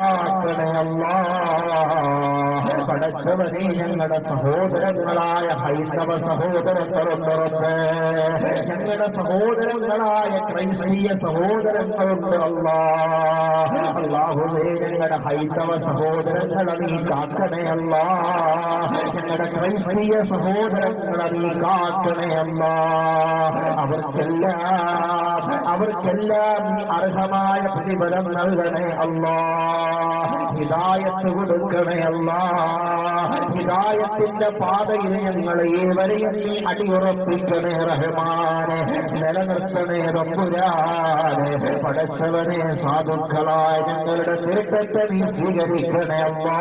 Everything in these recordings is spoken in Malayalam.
ஆக்கணம் அல்லா പടച്ചവനെ ഞങ്ങളുടെ സഹോദരങ്ങളായ ഹൈന്ദവ സഹോദരങ്ങളുണ്ട് റബ്ബേ. ഞങ്ങളുടെ സഹോദരങ്ങളായ ക്രൈസ്തീയ സഹോദരങ്ങളുണ്ട് അല്ലാ. അള്ളാഹുവേ ഞങ്ങളുടെ ഹൈന്ദവ സഹോദരങ്ങളെ നീ കാക്കണേ ഞങ്ങളുടെ ക്രൈസ്തീയ സഹോദരങ്ങളെ നീ കാക്കണേ അവർക്കെല്ലാം അവർക്കെല്ലാം അർഹമായ പ്രതിഫലം നൽകണേ അല്ലാ. ഹിദായത്ത് കൊടുക്കണേ അല്ലാ. ഹിദായത്തിന്റെ പാതയിൽ ഞങ്ങൾ ഏവരെയും നീ അടിയുറപ്പിക്കണേ റഹ്മാനെ നിലനിർത്തണേ റബ്ബുരാനെ പടച്ചവനെ സാധുക്കളായ ഞങ്ങളുടെ തിരുട്ടത്തെ നീ സ്വീകരിക്കണേ അല്ലാ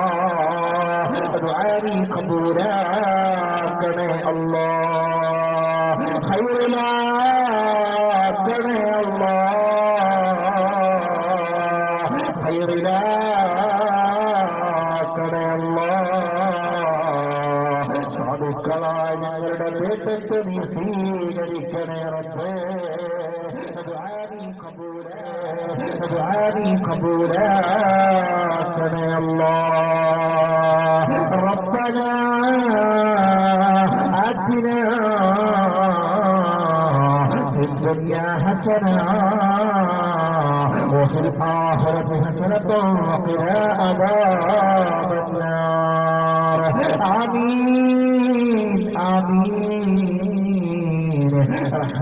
ദുആ നീ കബൂലാക്കണേ സ്വീകരിക്കണേ റബ്ബേ ദുആ നീ കബൂലാ ദുആ നീ കബൂലാക്കണേ അല്ലാ ربنا آتنا في الدنيا حسنة وفي الآخرة حسنة وقنا عذاب النار آمين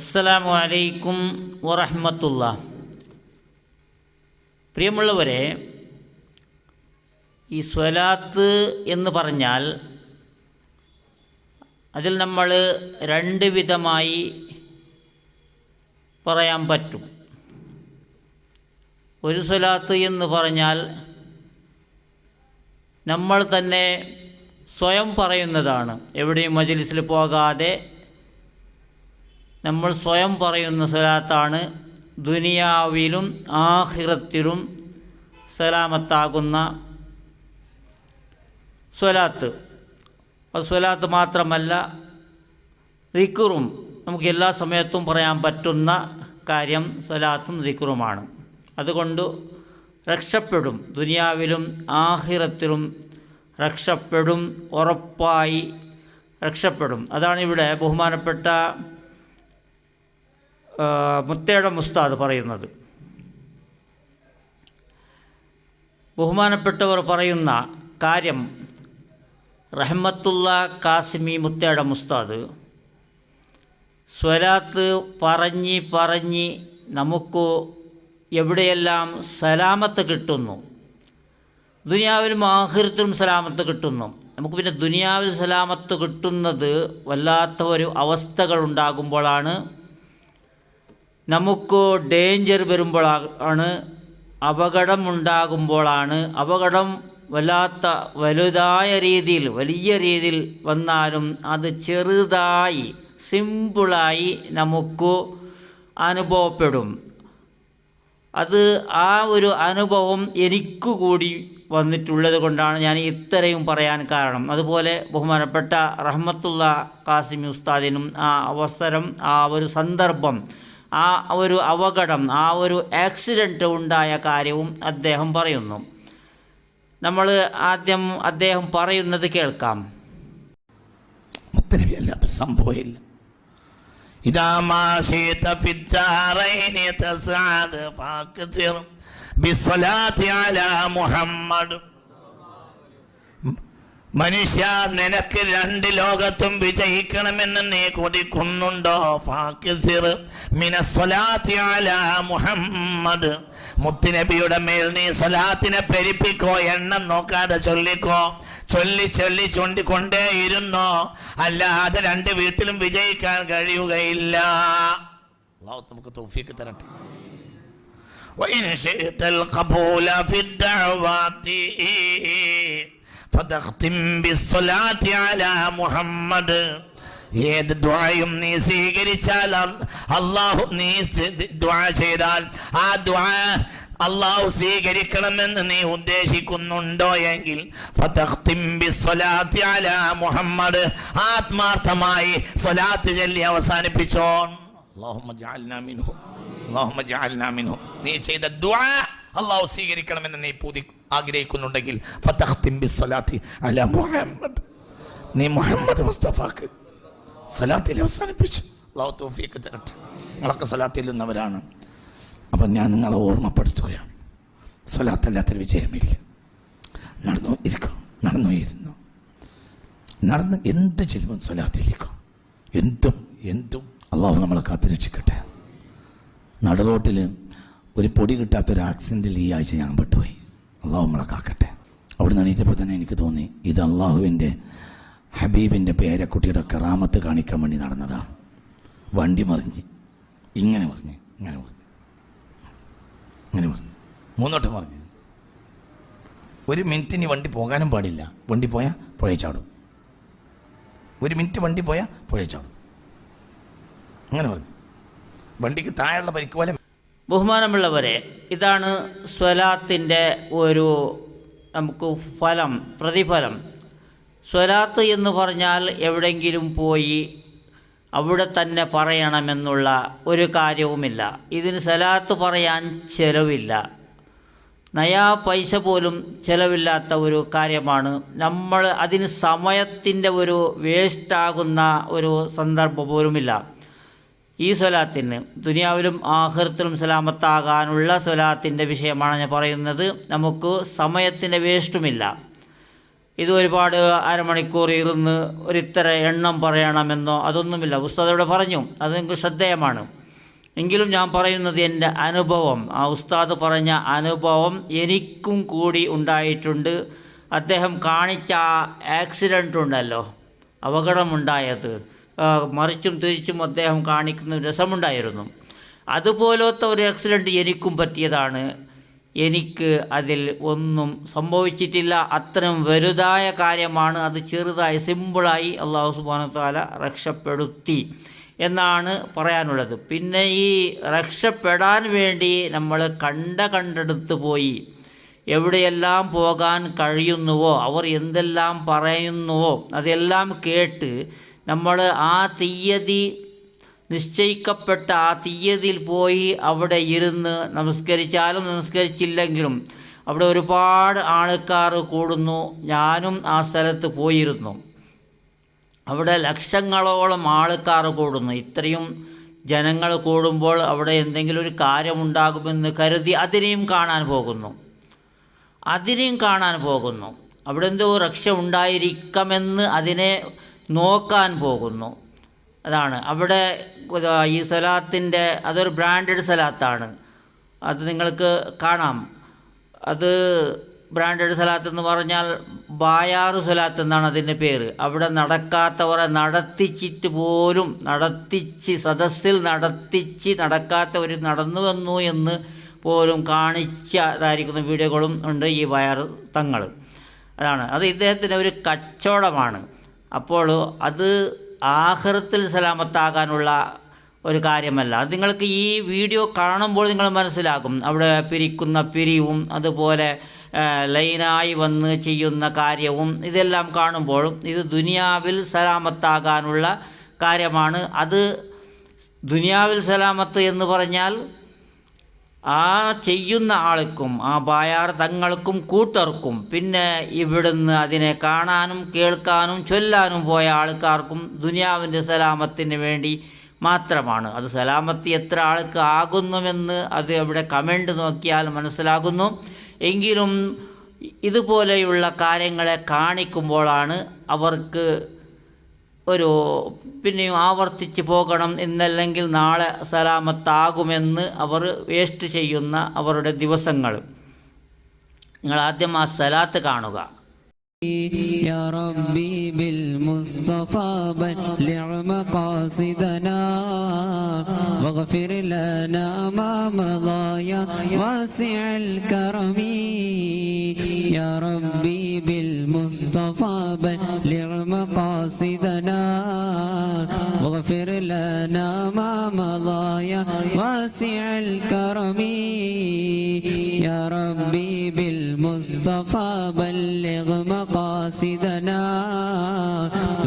അസ്സലാമു അലൈക്കും വറഹ്മത്തുള്ള പ്രിയമുള്ളവരെ ഈ സ്വലാത്ത് എന്ന് പറഞ്ഞാൽ അതിൽ നമ്മൾ രണ്ട് വിധമായി പറയാൻ പറ്റും. ഒരു സ്വലാത്ത് എന്ന് പറഞ്ഞാൽ നമ്മൾ തന്നെ സ്വയം പറയുന്നതാണ്. എവിടെയും മജിലിസിൽ പോകാതെ നമ്മൾ സ്വയം പറയുന്ന സ്വലാത്താണ് ദുനിയാവിലും ആഹിറത്തിലും സലാമത്താകുന്ന സ്വലാത്ത്. അത് സ്വലാത്ത് മാത്രമല്ല ദിക്കുറും നമുക്ക് എല്ലാ സമയത്തും പറയാൻ പറ്റുന്ന കാര്യം സ്വലാത്തും ദിക്കുറുമാണ് അതുകൊണ്ട് രക്ഷപ്പെടും ദുനിയാവിലും ആഹിറത്തിലും രക്ഷപ്പെടും ഉറപ്പായി രക്ഷപ്പെടും. അതാണ് ഇവിടെ ബഹുമാനപ്പെട്ട മുത്തേട മുസ്താദ് പറയുന്നത്. ബഹുമാനപ്പെട്ടവർ പറയുന്ന കാര്യം റഹ്മത്തുള്ള കാസിമി മുത്തേട മുസ്താദ് സ്വലാത്ത് പറഞ്ഞ് പറഞ്ഞ് നമുക്ക് എവിടെയെല്ലാം സലാമത്ത് കിട്ടുന്നു? ദുനിയാവിലും ആഹൃത്തിലും സലാമത്ത് കിട്ടുന്നു. നമുക്ക് പിന്നെ ദുനിയാവിൽ സലാമത്ത് കിട്ടുന്നത് വല്ലാത്ത ഒരു അവസ്ഥകൾ ഉണ്ടാകുമ്പോഴാണ് നമുക്ക് ഡേഞ്ചർ വരുമ്പോഴാണ് അപകടം ഉണ്ടാകുമ്പോഴാണ് അപകടം വല്ലാത്ത വലുതായ രീതിയിൽ വലിയ രീതിയിൽ വന്നാലും അത് ചെറുതായി സിമ്പിളായി നമുക്ക് അനുഭവപ്പെടും. അത് ആ ഒരു അനുഭവം എനിക്ക് കൂടി വന്നിട്ടുള്ളത് കൊണ്ടാണ് ഞാൻ ഇത്രയും പറയാൻ കാരണം. അതുപോലെ ബഹുമാനപ്പെട്ട റഹ്മത്തുള്ള കാസിമി ഉസ്താദിനും ആ അവസരം ആ ഒരു സന്ദർഭം ആ ഒരു അപകടം ആ ഒരു ആക്സിഡൻറ്റ് ഉണ്ടായ കാര്യവും അദ്ദേഹം പറയുന്നു നമ്മൾ ആദ്യം അദ്ദേഹം പറയുന്നത് കേൾക്കാം മുത്തനബി അല്ലാത്തൊരു സംഭവമില്ല إذا ما شئت في الدارين تسعد فاكثر بالصلاة على محمد മനുഷ്യ നിനക്ക് രണ്ട് ലോകത്തും വിജയിക്കണമെന്ന് നീ കൊതിക്കുന്നുണ്ടോ ഫാക്കിസിർ മിനസ്വലാത്തി അലാ മുഹമ്മദ് മുത്തുനബിയുടെ മേൽ നീ സ്വലാത്തിനെ പെരിപ്പിക്കോ എണ്ണം നോക്കാതെ ചൊല്ലിക്കോ ചൊല്ലി ചൊല്ലി ചൊണ്ടിക്കൊണ്ടേ ഇരുന്നോ അല്ലാതെ രണ്ട് വീട്ടിലും വിജയിക്കാൻ കഴിയുകയില്ല അള്ളാഹു നമുക്ക് തൗഫീക്ക് തരട്ടെ وإن شئت القبول في الدعوات മുഹമ്മദ്. ഏത് ദ്വായും നീ സ്വീകരിച്ചാൽ അള്ളാഹു നീ ദ്വാ ചെയ്താൽ ആ ദ്വാ അള്ളാഹു സ്വീകരിക്കണമെന്ന് നീ ഉദ്ദേശിക്കുന്നുണ്ടോ എങ്കിൽ മുഹമ്മദ്. ആത്മാർത്ഥമായി സ്വലാത്ത് ചൊല്ലി അവസാനിപ്പിച്ചോ അള്ളാഹു നീ ചെയ്ത ദ്വാ അള്ളാഹു സ്വീകരിക്കണമെന്ന് നീ പൂതി ആഗ്രഹിക്കുന്നുണ്ടെങ്കിൽ മുഹമ്മദ്. നീ മുഹമ്മദ് മുസ്തഫാക്ക് അവസാനിപ്പിച്ചു. അള്ളാഹു തരട്ടെ. നിങ്ങളൊക്കെ സലാത്തിൽ നിന്നവരാണ്. അപ്പം ഞാൻ നിങ്ങളെ ഓർമ്മപ്പെടുത്തുകയാണ്. സലാത്തല്ലാത്തൊരു വിജയമില്ല. നടന്നു ഇരിക്കും. നടന്നു ഇരുന്നു നടന്ന് എന്ത് ചെയ്യുമ്പോൾ സലാത്തിലേക്കും? എന്തും എന്തും. അള്ളാഹു നമ്മളെ കാത്തിരക്ഷിക്കട്ടെ. നടുറോട്ടിൽ ഒരു പൊടി കിട്ടാത്ത ഒരു ആക്സിഡന്റിൽ ഈ ആഴ്ച ഞാൻ പെട്ടുപോയി. അള്ളാഹു നമ്മളെ കാക്കട്ടെ. അവിടെ നിന്ന് എണീറ്റപ്പോൾ തന്നെ എനിക്ക് തോന്നി ഇത് അള്ളാഹുവിന്റെ ഹബീബിന്റെ പേരക്കുട്ടിയുടെ കറാമത്ത് കാണിക്കാൻ വേണ്ടി നടന്നതാണ് വണ്ടി മറിഞ്ഞ്. ഇങ്ങനെ മറിഞ്ഞ് ഇങ്ങനെ മറിഞ്ഞ്. ഇങ്ങനെ മറിഞ്ഞ്. മൂന്നോട്ടം മറിഞ്ഞ്. ഒരു മിനിറ്റിന് വണ്ടി പോകാനും പാടില്ല. വണ്ടി പോയാൽ പുഴ ചാടും. ഒരു മിനിറ്റ് വണ്ടി പോയാൽ പുഴ ചാടും. അങ്ങനെ പറഞ്ഞു വണ്ടിക്ക് താഴെയുള്ള പരിക്ക് പോലെ ബഹുമാനമുള്ളവരെ ഇതാണ് സ്വലാത്തിന്റെ ഒരു നമുക്ക് ഫലം പ്രതിഫലം. സ്വലാത്ത് എന്ന് പറഞ്ഞാൽ എവിടെയെങ്കിലും പോയി അവിടെ തന്നെ പറയണമെന്നുള്ള ഒരു കാര്യവുമില്ല. ഇതിന് സ്വലാത്ത് പറയാൻ ചിലവില്ല. നയാ പൈസ പോലും ചിലവില്ലാത്ത ഒരു കാര്യമാണ്. നമ്മൾ അതിന് സമയത്തിന്റെ ഒരു വേസ്റ്റാകുന്ന ഒരു സന്ദർഭം പോലുമില്ല. ഈ സ്വലാത്തിന് ദുനിയാവിലും ആഹൃത്തിലും സലാമത്താകാനുള്ള സ്വലാത്തിന്റെ വിഷയമാണ് ഞാൻ പറയുന്നത്. നമുക്ക് സമയത്തിന്റെ വേസ്റ്റുമില്ല. ഇത് ഒരുപാട് അരമണിക്കൂർ ഇരുന്ന് ഒരിത്തര എണ്ണം പറയണമെന്നോ അതൊന്നുമില്ല. ഉസ്താദ് ഇവിടെ പറഞ്ഞു അത് നിങ്ങൾക്ക് ശ്രദ്ധേയമാണ്. എങ്കിലും ഞാൻ പറയുന്നത് എന്റെ അനുഭവം ആ ഉസ്താദ് പറഞ്ഞ അനുഭവം എനിക്കും കൂടി ഉണ്ടായിട്ടുണ്ട്. അദ്ദേഹം കാണിച്ച ആക്സിഡന്റ് ഉണ്ടല്ലോ അപകടമുണ്ടായത്. മറിച്ചും തിരിച്ചും അദ്ദേഹം കാണിക്കുന്ന രസമുണ്ടായിരുന്നു. അതുപോലത്തെ ഒരു ആക്സിഡന്റ് എനിക്കും പറ്റിയതാണ്. എനിക്ക് അതിൽ ഒന്നും സംഭവിച്ചിട്ടില്ല. അത്രയും വലുതായ കാര്യമാണ് അത് ചെറുതായി സിമ്പിളായി അള്ളാഹു സുബാന താല രക്ഷപ്പെടുത്തി എന്നാണ് പറയാനുള്ളത്. പിന്നെ ഈ രക്ഷപ്പെടാൻ വേണ്ടി നമ്മൾ കണ്ട കണ്ടെടുത്ത് പോയി. എവിടെയെല്ലാം പോകാൻ കഴിയുന്നുവോ അവർ എന്തെല്ലാം പറയുന്നുവോ അതെല്ലാം കേട്ട് നമ്മൾ ആ തീയതി നിശ്ചയിക്കപ്പെട്ട ആ തീയതിയിൽ പോയി അവിടെ ഇരുന്ന് നമസ്കരിച്ചാലും നമസ്കരിച്ചില്ലെങ്കിലും അവിടെ ഒരുപാട് ആൾക്കാർ കൂടുന്നു. ഞാനും ആ സ്ഥലത്ത് പോയിരുന്നു. അവിടെ ലക്ഷങ്ങളോളം ആൾക്കാർ കൂടുന്നു. ഇത്രയും ജനങ്ങൾ കൂടുമ്പോൾ അവിടെ എന്തെങ്കിലും ഒരു കാര്യമുണ്ടാകുമെന്ന് കരുതി അതിനെയും കാണാൻ പോകുന്നു. അതിനെയും കാണാൻ പോകുന്നു. അവിടെ എന്തോ രക്ഷ ഉണ്ടായിരിക്കാമെന്ന് അതിനെ നോക്കാൻ പോകുന്നു. അതാണ്. അവിടെ ഈ സലാത്തിന്റെ അതൊരു ബ്രാൻഡഡ് സലാത്താണ്. അത് നിങ്ങൾക്ക് കാണാം. അത് ബ്രാൻഡഡ് സലാത്ത് എന്ന് പറഞ്ഞാൽ ബായാറ് സലാത്ത് എന്നാണ് അതിന്റെ പേര്. അവിടെ നടക്കാത്തവരെ നടത്തിച്ചിട്ട് പോലും നടത്തിച്ച് സദസ്സിൽ നടത്തിച്ച് നടക്കാത്തവർ നടന്നു വന്നു എന്ന് പോലും കാണിച്ചതായിരിക്കുന്ന വീഡിയോകളും ഉണ്ട് ഈ വയർ തങ്ങൾ. അതാണ്. അത് ഇദ്ദേഹത്തിന്റെ ഒരു കച്ചവടമാണ്. അപ്പോൾ അത് ആഹൃത്തിൽ സലാമത്താകാനുള്ള ഒരു കാര്യമല്ല. അത് നിങ്ങൾക്ക് ഈ വീഡിയോ കാണുമ്പോൾ നിങ്ങൾ മനസ്സിലാകും. അവിടെ പിരിക്കുന്ന പിരിവും അതുപോലെ ലൈനായി വന്ന് ചെയ്യുന്ന കാര്യവും ഇതെല്ലാം കാണുമ്പോഴും ഇത് ദുനിയാവിൽ സലാമത്താകാനുള്ള കാര്യമാണ്. അത് ദുനിയാവിൽ സലാമത്ത് എന്ന് പറഞ്ഞാൽ ആ ചെയ്യുന്ന ആൾക്കും ആ ബായാർ തങ്ങൾക്കും കൂട്ടർക്കും പിന്നെ ഇവിടുന്ന് അതിനെ കാണാനും കേൾക്കാനും ചൊല്ലാനും പോയ ആൾക്കാർക്കും ദുനിയാവിന്റെ സലാമത്തിന് വേണ്ടി മാത്രമാണ്. അത് സലാമത്ത് എത്ര ആൾക്ക് ആകുന്നുവെന്ന് അത് അവിടെ കമന്റ് നോക്കിയാൽ മനസ്സിലാകുന്നു. എങ്കിലും ഇതുപോലെയുള്ള കാര്യങ്ങളെ കാണിക്കുമ്പോഴാണ് അവർക്ക് ഒരു പിന്നെയും ആവർത്തിച്ച് പോകണം എന്നല്ലെങ്കിൽ നാളെ സലാമത്താകുമെന്ന് അവർ വേസ്റ്റ് ചെയ്യുന്ന അവരുടെ ദിവസങ്ങൾ. നിങ്ങൾ ആദ്യം ആ സലാത്ത് കാണുക. بالمصطفى بلغ مقاصدنا واغفر لنا ما مضى يا واسع الكرم. يا ربي بالمصطفى بلغ مقاصدنا واغفر لنا ما مضى يا واسع الكرم. يا ربي بالمصطفى بلغ مقاصدنا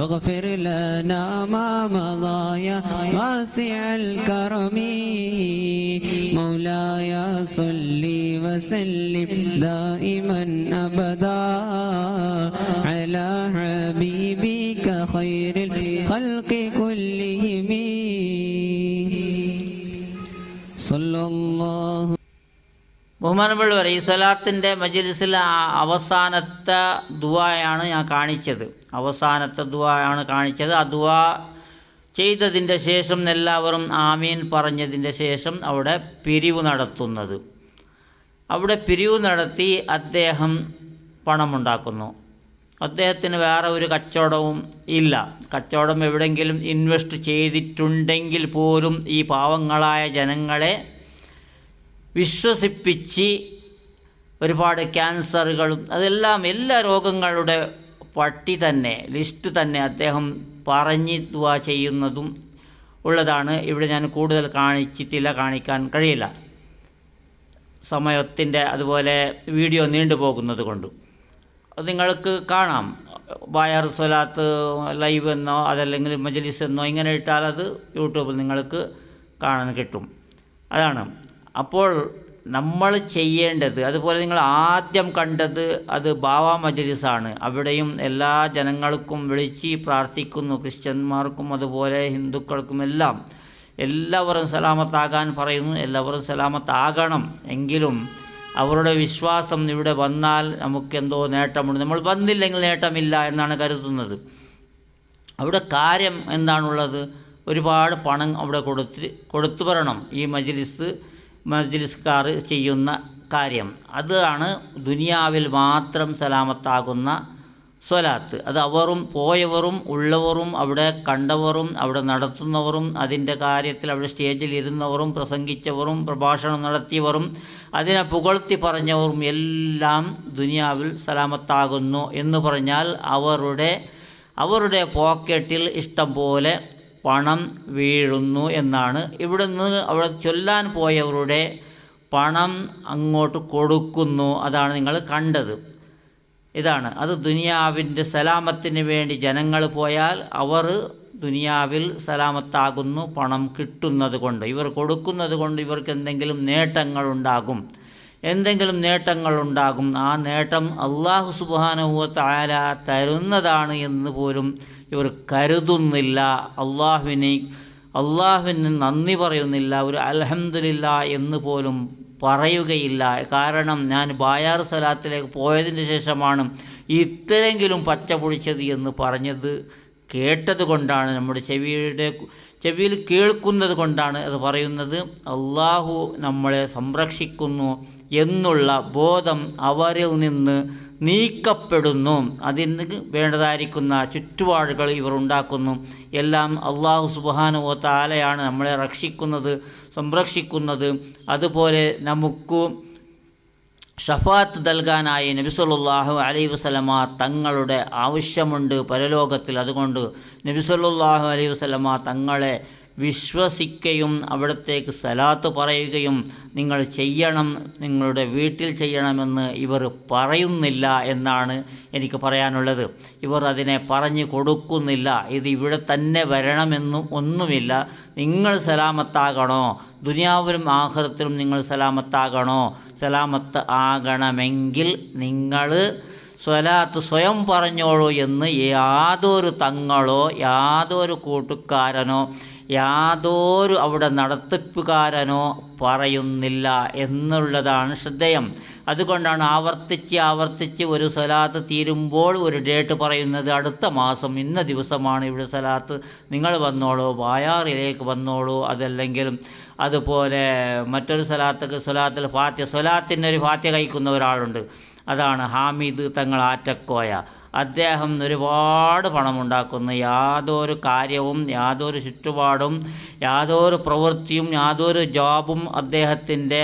واغفر لنا ما مضى يا واسع الكرم. مولاي صل وسلم دائما أبدا. على حبيبك خير الخلق كلهم. ബഹുമാനമുള്ളവർ ഈ സ്വലാത്തിന്റെ അവസാനത്തെ ദുവായാണ് ഞാൻ കാണിച്ചത്. അവസാനത്തെ ദുവായാണ് കാണിച്ചത്. ആ ദുവാ ചെയ്തതിന്റെ ശേഷം എല്ലാവരും ആമീൻ പറഞ്ഞതിന്റെ ശേഷം അവിടെ പിരിവ് നടത്തുന്നത്. അവിടെ പിരിവ് നടത്തി അദ്ദേഹം പണമുണ്ടാക്കുന്നു. അദ്ദേഹത്തിന് വേറെ ഒരു കച്ചവടവും ഇല്ല. കച്ചവടം എവിടെയെങ്കിലും ഇൻവെസ്റ്റ് ചെയ്തിട്ടുണ്ടെങ്കിൽ പോലും ഈ പാവങ്ങളായ ജനങ്ങളെ വിശ്വസിപ്പിച്ച് ഒരുപാട് ക്യാൻസറുകളും അതെല്ലാം എല്ലാ രോഗങ്ങളുടെ പട്ടി തന്നെ ലിസ്റ്റ് തന്നെ അദ്ദേഹം പറഞ്ഞ് ചെയ്യുന്നതും ഉള്ളതാണ്. ഇവിടെ ഞാൻ കൂടുതൽ കാണിച്ചിട്ടില്ല കാണിക്കാൻ കഴിയില്ല. സമയത്തിന്റെ അതുപോലെ വീഡിയോ നീണ്ടു പോകുന്നത് കൊണ്ട്. അത് നിങ്ങൾക്ക് കാണാം. ബായർ സ്വലാത്ത് ലൈവ് എന്നോ അതല്ലെങ്കിൽ മജലിസ് എന്നോ ഇങ്ങനെ ഇട്ടാൽ അത് യൂട്യൂബിൽ നിങ്ങൾക്ക് കാണാൻ കിട്ടും. അതാണ്. അപ്പോൾ നമ്മൾ ചെയ്യേണ്ടത് അതുപോലെ നിങ്ങൾ ആദ്യം കണ്ടത് അത് ബാവ മജലിസാണ്. അവിടെയും എല്ലാ ജനങ്ങൾക്കും വിളിച്ച് പ്രാർത്ഥിക്കുന്നു ക്രിസ്ത്യന്മാർക്കും അതുപോലെ ഹിന്ദുക്കൾക്കും എല്ലാം. എല്ലാവരും സലാമത്താകാൻ പറയുന്നു എല്ലാവരും സലാമത്താകണം. എങ്കിലും അവരുടെ വിശ്വാസം ഇവിടെ വന്നാൽ നമുക്കെന്തോ നേട്ടമുണ്ട്. നമ്മൾ വന്നില്ലെങ്കിൽ നേട്ടമില്ല എന്നാണ് കരുതുന്നത്. അവിടെ കാര്യം എന്താണുള്ളത്? ഒരുപാട് പണം അവിടെ കൊടുത്ത് കൊടുത്തു വരണം. ഈ മജ്ലിസ് മജ്ലിസ്കാർ ചെയ്യുന്ന കാര്യം. അതാണ് ദുനിയാവിൽ മാത്രം സലാമത്താകുന്ന സ്വലാത്ത്. അത് അവറും പോയവറും ഉള്ളവറും അവിടെ കണ്ടവറും അവിടെ നടത്തുന്നവരും അതിന്റെ കാര്യത്തിൽ അവിടെ സ്റ്റേജിൽ ഇരുന്നവരും പ്രസംഗിച്ചവരും പ്രഭാഷണം നടത്തിയവരും അതിനെ പുകഴ്ത്തി പറഞ്ഞവരും എല്ലാം ദുനിയാവിൽ സലാമത്താകുന്നു എന്ന് പറഞ്ഞാൽ അവരുടെ അവരുടെ പോക്കറ്റിൽ ഇഷ്ടം പോലെ പണം വീഴുന്നു എന്നാണ്. ഇവിടുന്ന് അവിടെ ചൊല്ലാൻ പോയവരുടെ പണം അങ്ങോട്ട് കൊടുക്കുന്നു അതാണ് നിങ്ങൾ കണ്ടത്. ഇതാണ്. അത് ദുനിയാവിന്റെ സലാമത്തിന് വേണ്ടി ജനങ്ങൾ പോയാൽ അവർ ദുനിയാവിൽ സലാമത്താകുന്നു പണം കിട്ടുന്നത് കൊണ്ട്. ഇവർ കൊടുക്കുന്നത് കൊണ്ട് ഇവർക്ക് എന്തെങ്കിലും നേട്ടങ്ങളുണ്ടാകും എന്തെങ്കിലും നേട്ടങ്ങൾ ഉണ്ടാകും ആ നേട്ടം അള്ളാഹു സുബാനുവ താല തരുന്നതാണ് എന്ന് പോലും ഇവർ കരുതുന്നില്ല. അള്ളാഹുവിനെ അള്ളാഹുവിന് നന്ദി പറയുന്നില്ല. ഒരു അലഹമില്ല എന്ന് പോലും പറയുകയില്ല. കാരണം ഞാൻ ബായാർ സ്ഥലത്തിലേക്ക് പോയതിന് ശേഷമാണ് ഇത്രയെങ്കിലും പച്ച പൊടിച്ചത് എന്ന് പറഞ്ഞത് കേട്ടത് കൊണ്ടാണ്. നമ്മുടെ ചെവിയുടെ ചെവിയിൽ കേൾക്കുന്നത് കൊണ്ടാണ് അത് പറയുന്നത്. അള്ളാഹു നമ്മളെ സംരക്ഷിക്കുന്നു. എന്നുള്ള ബോധം അവരിൽ നിന്ന് നീക്കപ്പെടുന്നു. അതിന് വേണ്ടതായിരിക്കുന്ന ചുറ്റുപാടുകൾ ഇവർ ഉണ്ടാക്കുന്നു. എല്ലാം അള്ളാഹു സുബാനുവ താലയാണ് നമ്മളെ രക്ഷിക്കുന്നത് സംരക്ഷിക്കുന്നത്. അതുപോലെ നമുക്ക് ഷഫാത്ത് നൽകാനായി നബിസല്ലാഹു അലൈ വസ്ലമ തങ്ങളുടെ ആവശ്യമുണ്ട് പരലോകത്തിൽ. അതുകൊണ്ട് നബിസല്ലാഹു അലൈ വസ്ലമ തങ്ങളെ വിശ്വസിക്കുകയും അവിടത്തേക്ക് സലാത്ത് പറയുകയും നിങ്ങൾ ചെയ്യണം നിങ്ങളുടെ വീട്ടിൽ ചെയ്യണമെന്ന് ഇവർ പറയുന്നില്ല എന്നാണ് എനിക്ക് പറയാനുള്ളത്. ഇവർ അതിനെ പറഞ്ഞു കൊടുക്കുന്നില്ല. ഇത് ഇവിടെ തന്നെ വരണമെന്നും ഒന്നുമില്ല. നിങ്ങൾ സലാമത്താകണോ? ദുനിയാവിലും ആഹൃത്തിലും നിങ്ങൾ സലാമത്താകണോ? സലാമത്ത് ആകണമെങ്കിൽ നിങ്ങൾ സ്വലാത്ത് സ്വയം പറഞ്ഞോളൂ എന്ന് യാതൊരു തങ്ങളോ യാതൊരു കൂട്ടുകാരനോ യാതൊരു അവിടെ നടത്തിപ്പുകാരനോ പറയുന്നില്ല എന്നുള്ളതാണ് ശ്രദ്ധേയം. അതുകൊണ്ടാണ് ആവർത്തിച്ച് ആവർത്തിച്ച് ഒരു സലാത്ത് തീരുമ്പോൾ ഒരു ഡേറ്റ് പറയുന്നത് അടുത്ത മാസം ഇന്ന ദിവസമാണ് ഇവിടെ സലാത്ത്. നിങ്ങൾ വന്നോളൂ വായാറിലേക്ക് വന്നോളൂ. അതല്ലെങ്കിൽ അതുപോലെ മറ്റൊരു സലാത്തക്ക് സ്വലാത്തിൽ ഫാത്യ ഒരു ഫാത്യ കഴിക്കുന്ന ഒരാളുണ്ട്. അതാണ് ഹാമിദ് തങ്ങൾ ആറ്റക്കോയ. അദ്ദേഹം ഒരുപാട് പണമുണ്ടാക്കുന്ന. യാതൊരു കാര്യവും യാതൊരു ചുറ്റുപാടും യാതൊരു പ്രവൃത്തിയും യാതൊരു ജോബും അദ്ദേഹത്തിന്റെ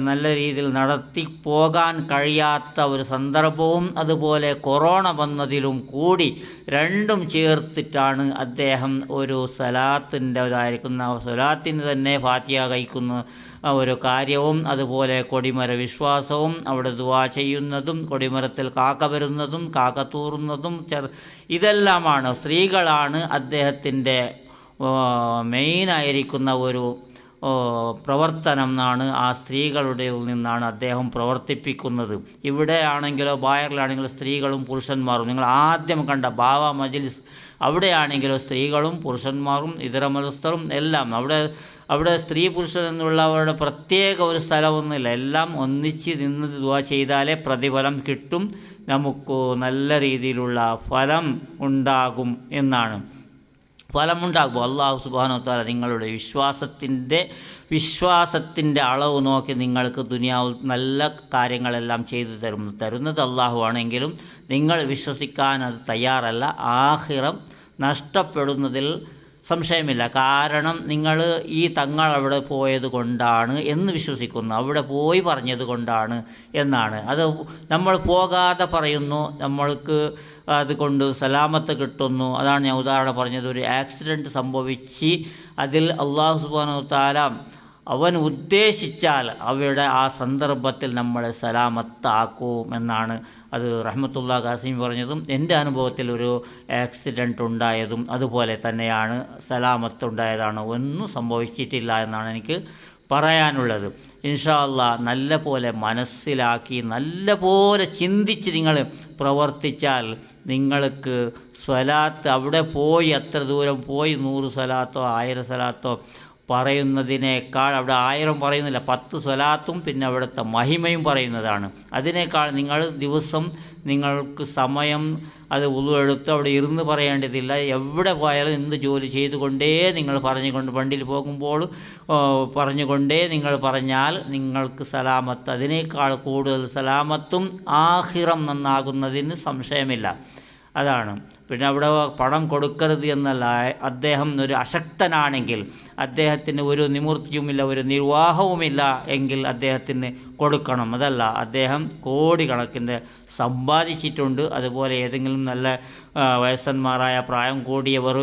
നല്ല രീതിയിൽ നടത്തി പോകാൻ കഴിയാത്ത ഒരു സന്ദർഭവും അതുപോലെ കൊറോണ വന്നതിലും കൂടി രണ്ടും ചേർത്തിട്ടാണ് അദ്ദേഹം ഒരു സലാത്തിന്റെ ഇതായിരിക്കുന്ന സലാത്തിന് തന്നെ ഫാത്തിയ കഴിക്കുന്ന ഒരു കാര്യവും അതുപോലെ കൊടിമര വിശ്വാസവും അവിടെ ദുവാ ചെയ്യുന്നതും കൊടിമരത്തിൽ കാക്ക വരുന്നതും കാക്ക തൂറുന്നതും ഇതെല്ലാമാണ് സ്ത്രീകളാണ് അദ്ദേഹത്തിന്റെ മെയിനായിരിക്കുന്ന ഒരു പ്രവർത്തനം എന്നാണ് ആ സ്ത്രീകളുടെ നിന്നാണ് അദ്ദേഹം പ്രവർത്തിപ്പിക്കുന്നത്. ഇവിടെ ആണെങ്കിലോ ബായറിലാണെങ്കിലോ സ്ത്രീകളും പുരുഷന്മാരും. നിങ്ങൾ ആദ്യം കണ്ട ബാവ മജ്ലിസ് അവിടെയാണെങ്കിലോ സ്ത്രീകളും പുരുഷന്മാരും ഇതര മതസ്ഥരും എല്ലാം. അവിടെ അവിടെ സ്ത്രീ പുരുഷൻ എന്നുള്ളവരുടെ പ്രത്യേക ഒരു സ്ഥലമൊന്നുമില്ല. എല്ലാം ഒന്നിച്ച് നിന്ന് ദുവാ ചെയ്താലേ പ്രതിഫലം കിട്ടും. നമുക്ക് നല്ല രീതിയിലുള്ള ഫലം ഉണ്ടാകും എന്നാണ്. ഫലമുണ്ടാകും. അള്ളാഹു സുബാനോ താല നിങ്ങളുടെ വിശ്വാസത്തിന്റെ വിശ്വാസത്തിന്റെ അളവ് നോക്കി നിങ്ങൾക്ക് ദുനിയാവിൽ നല്ല കാര്യങ്ങളെല്ലാം ചെയ്തു തരും തരുന്നത് അള്ളാഹു ആണെങ്കിലും നിങ്ങൾ വിശ്വസിക്കാൻ അത് തയ്യാറല്ല. ആഹിറം നഷ്ടപ്പെടുന്നതിൽ സംശയമില്ല. കാരണം നിങ്ങൾ ഈ തങ്ങൾ അവിടെ പോയത് കൊണ്ടാണ് എന്ന് വിശ്വസിക്കുന്നു. അവിടെ പോയി പറഞ്ഞത് കൊണ്ടാണ് എന്നാണ്. അത് നമ്മൾ പോകാതെ പറയുന്നു. നമ്മൾക്ക് അതുകൊണ്ട് സലാമത്ത് കിട്ടുന്നു. അതാണ് ഞാൻ ഉദാഹരണം പറഞ്ഞത്. ഒരു ആക്സിഡന്റ് സംഭവിച്ച് അതിൽ അള്ളാഹു സുബാനു താല അവൻ ഉദ്ദേശിച്ചാൽ അവയുടെ ആ സന്ദർഭത്തിൽ നമ്മളെ സലാമത്താക്കും എന്നാണ് അത് റഹ്മത്തുള്ള ഖാസിം പറഞ്ഞതും എന്റെ അനുഭവത്തിൽ ഒരു ആക്സിഡന്റ് ഉണ്ടായതും അതുപോലെ തന്നെയാണ് സലാമത്ത് ഉണ്ടായതാണ് ഒന്നും സംഭവിച്ചിട്ടില്ല എന്നാണ് എനിക്ക് പറയാനുള്ളത്. ഇൻഷാല്ല നല്ല പോലെ മനസ്സിലാക്കി നല്ല പോലെ ചിന്തിച്ച് നിങ്ങൾ പ്രവർത്തിച്ചാൽ നിങ്ങൾക്ക് സ്വലാത്ത് അവിടെ പോയി അത്ര ദൂരം പോയി നൂറ് സ്വലാത്തോ ആയിരം സ്വലാത്തോ പറയുന്നതിനേക്കാൾ അവിടെ ആയിരം പറയുന്നില്ല പത്ത് സ്വലാത്തും പിന്നെ അവിടുത്തെ മഹിമയും പറയുന്നതാണ്. അതിനേക്കാൾ നിങ്ങൾ ദിവസം നിങ്ങൾക്ക് സമയം അത് ഉളുവെടുത്ത് അവിടെ ഇരുന്ന് പറയേണ്ടതില്ല. എവിടെ പോയാലും എന്ത് ജോലി ചെയ്തുകൊണ്ടേ നിങ്ങൾ പറഞ്ഞുകൊണ്ട് വണ്ടിയിൽ പോകുമ്പോൾ പറഞ്ഞുകൊണ്ടേ നിങ്ങൾ പറഞ്ഞാൽ നിങ്ങൾക്ക് സലാമത്ത്. അതിനേക്കാൾ കൂടുതൽ സലാമത്തും ആഹിറം നന്നാകുന്നതിന് സംശയമില്ല. അതാണ്. പിന്നെ അവിടെ പണം കൊടുക്കരുത് എന്നല്ല. അദ്ദേഹം ഒരു അശക്തനാണെങ്കിൽ അദ്ദേഹത്തിന് ഒരു നിമൂർത്തിയുമില്ല ഒരു നിർവാഹവുമില്ല എങ്കിൽ അദ്ദേഹത്തിന് കൊടുക്കണം. അതല്ല അദ്ദേഹം കോടിക്കണക്കിന് സമ്പാദിച്ചിട്ടുണ്ട്. അതുപോലെ ഏതെങ്കിലും നല്ല വയസ്സന്മാരായ പ്രായം കൂടിയവർ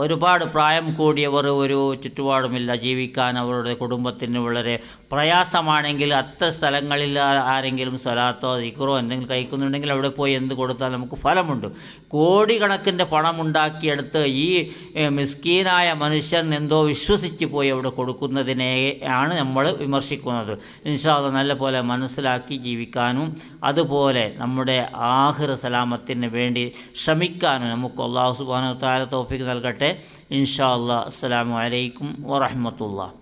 ഒരുപാട് പ്രായം കൂടിയവർ ഒരു ചുറ്റുപാടുമില്ല. ജീവിക്കാൻ അവരുടെ കുടുംബത്തിന് വളരെ പ്രയാസമാണെങ്കിൽ അത്ര സ്ഥലങ്ങളിൽ ആരെങ്കിലും സ്വലാത്തോ ദിക്കറോ എന്തെങ്കിലും കഴിക്കുന്നുണ്ടെങ്കിൽ അവിടെ പോയി എന്ത് കൊടുത്താൽ നമുക്ക് ഫലമുണ്ട്. കോടിക്കണക്കിന്റെ പണം ഉണ്ടാക്കിയെടുത്ത് ഈ മിസ്കീനായ മനുഷ്യൻ എന്തോ വിശ്വസിച്ച് പോയി അവിടെ കൊടുക്കുന്നതിനെ ആണ് നമ്മൾ വിമർശിക്കുന്നത്. ഇൻഷാല്ല നല്ല പോലെ മനസ്സിലാക്കി ജീവിക്കാനും അതുപോലെ നമ്മുടെ ആഹിർ സലാമത്തിന് വേണ്ടി ശ്രമിക്കാനും നമുക്ക് അള്ളാഹു സുബാന താല തോഫിക്ക് നൽകട്ടെ. ഇൻഷാ അല്ലാ അസ്സലാമു അലൈക്കും വറഹ്മത്തുള്ളാഹി.